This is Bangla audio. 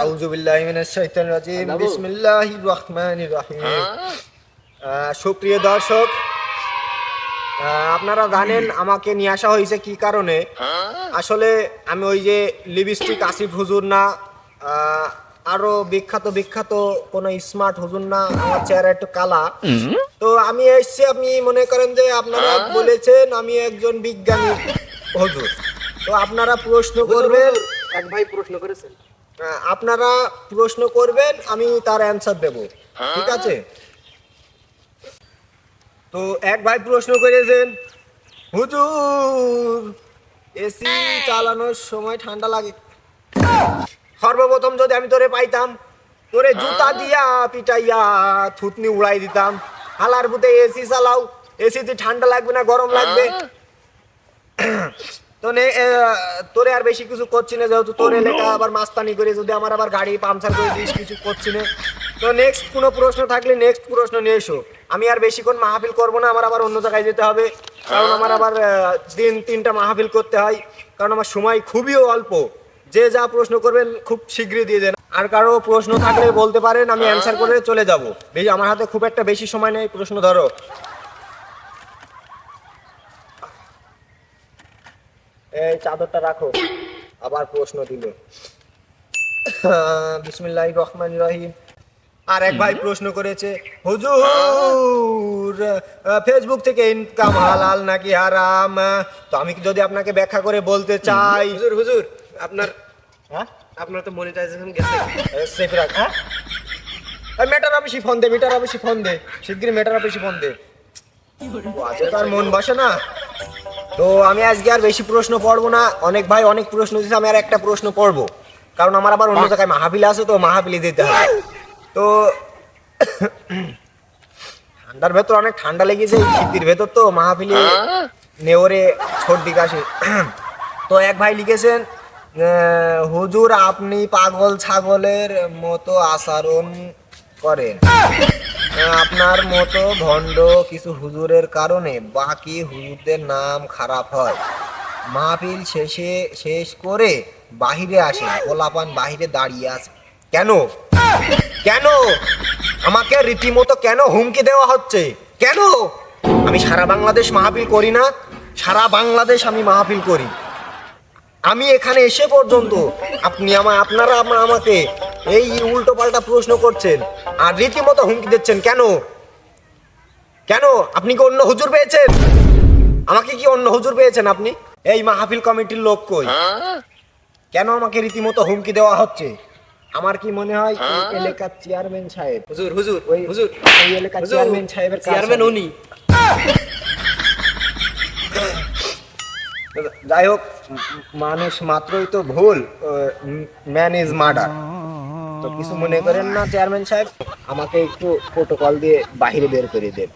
আউযু বিল্লাহি মিনাশ শাইতানির রাজিম। বিসমিল্লাহির রহমানির রহিম। আহ, সুপ্রিয় দর্শক আপনারা জানেন আমাকে নিয়ে আসা হয়েছে কি কারণে? আসলে আমি ওই যে লিপস্টিক আসিফ হুজুর না আরও বিখ্যাত বিখ্যাত কোনো স্মার্ট হুজুর না আমার চেহারা একটু কালা। তো আমি এসছি আপনি মনে করেন যে আপনারা বলেছেন আমি একজন বিজ্ঞানী হুজুর। তো আপনারা প্রশ্ন করবেন এক ভাই প্রশ্ন করেছেন। আপনারা প্রশ্ন করবেন, আমি তার অ্যান্সার দেব। ঠিক আছে? তো এক ভাই প্রশ্ন করেছেন, হুজুর এসি চালানোর সময় ঠান্ডা লাগে? সর্বপ্রথম যদি আমি তোরে পাইতাম, তোরে জুতা দিয়া পিটাইয়া থুতনি উড়াই দিতাম। হালার বুতে এসি চালাও এসিতে ঠান্ডা লাগবে না, গরম লাগবে। তো নে তোরে আর বেশি কিছু করছি না যেহেতু তোরে লেখা আবার মাস্তানি করে যদি আমার আবার গাড়ি পাংচার করে দিস কিছু করছি না। তো নেক্সট কোনো প্রশ্ন থাকলে নেক্সট প্রশ্ন নিয়ে এসো। আমি আর বেশিক্ষণ মাহফিল করব না আমার আবার অন্য জায়গায় যেতে হবে। কারণ আমার আবার দিন তিনটা মাহফিল করতে হয়। কারণ আমার সময় খুবই অল্প। যে যা প্রশ্ন করবেন খুব শীঘ্রই দিয়ে দেন। আর কারও প্রশ্ন থাকলে বলতে পারেন আমি অ্যান্সার করে চলে যাব। বেশি আমার হাতে খুব একটা বেশি সময় নেই প্রশ্ন ধরো। এই চাদরটা রাখো। আবার প্রশ্ন দিল। বিসমিল্লাহ রহমান রহিম। আর এক ভাই প্রশ্ন করেছে হুজুর ফেসবুক থেকে ইনকাম হালাল নাকি হারাম? তো আমি যদি আপনাকে ব্যাখ্যা করে বলতে চাই হুজুর হুজুর আপনার হ্যাঁ? আপনার তো মনিটাইজেশন গেছে। সেফ রাখ হ্যাঁ? মেটার অফিসে ফোন দে মেটার অফিসে ফোন দে। শিগগির মেটার অফিসে ফোন দে। আজকে তার মন বসে না। তো আমি আজকে আর বেশি প্রশ্ন পড়ব না। অনেক ভাই অনেক প্রশ্ন দিচ্ছে আমি আর একটা প্রশ্ন পড়ব। কারণ আমার আবার অন্য জায়গায় মাহাবিল আছে, তো মাহাবিলি দিতে হবে। তো ঠান্ডার ভেতর অনেক ঠান্ডা লেগেছে শীতের ভেতর তো মাহাবিলি নেওরে সর্দি কাশি তো এক ভাই লিখেছেন হুজুর আপনি পাগল ছাগলের মতো আচরণ করেন আপনার মতো ভণ্ড কিছু হুজুরের কারণে বাকি হুজুরদের নাম খারাপ হয়। মাহফিল শেষে শেষ করে বাহিরে আসে গোলাপান বাহিরে দাঁড়িয়ে আছে কেন? কেন? আমাকে রীতিমতো কেন হুমকি দেওয়া হচ্ছে? কেন? আমি সারা বাংলাদেশ মাহফিল করি না, সারা বাংলাদেশ আমি মাহফিল করি। আমি এখানে এসে পর্যন্ত আপনি আমার আপনারা আমাকে এই উল্টো পাল্টা প্রশ্ন করছেন। আর রীতিমতো হুমকি দিচ্ছেন কেন? কেন? আপনি কি অন্য হুজুর পেয়েছেন? আমাকে কি অন্য হুজুর পেয়েছেন আপনি? এই মাহফিল কমিটির লোক কই? কেন আমাকে রীতিমতো হুমকি দেওয়া হচ্ছে? আমার কি মনে হয় এই এলাকার চেয়ারম্যান সাহেব হুজুর হুজুর ওই হুজুর। এই এলাকার চেয়ারম্যান সাহেবের চেয়ারম্যান উনি। যাই হোক মানুষ মাত্রই তো ভুল ম্যান ইজ মার্ডার। তো কিছু মনে করেন না চেয়ারম্যান সাহেব? আমাকে একটু প্রোটোকল দিয়ে বাহিরে বের করে দেন।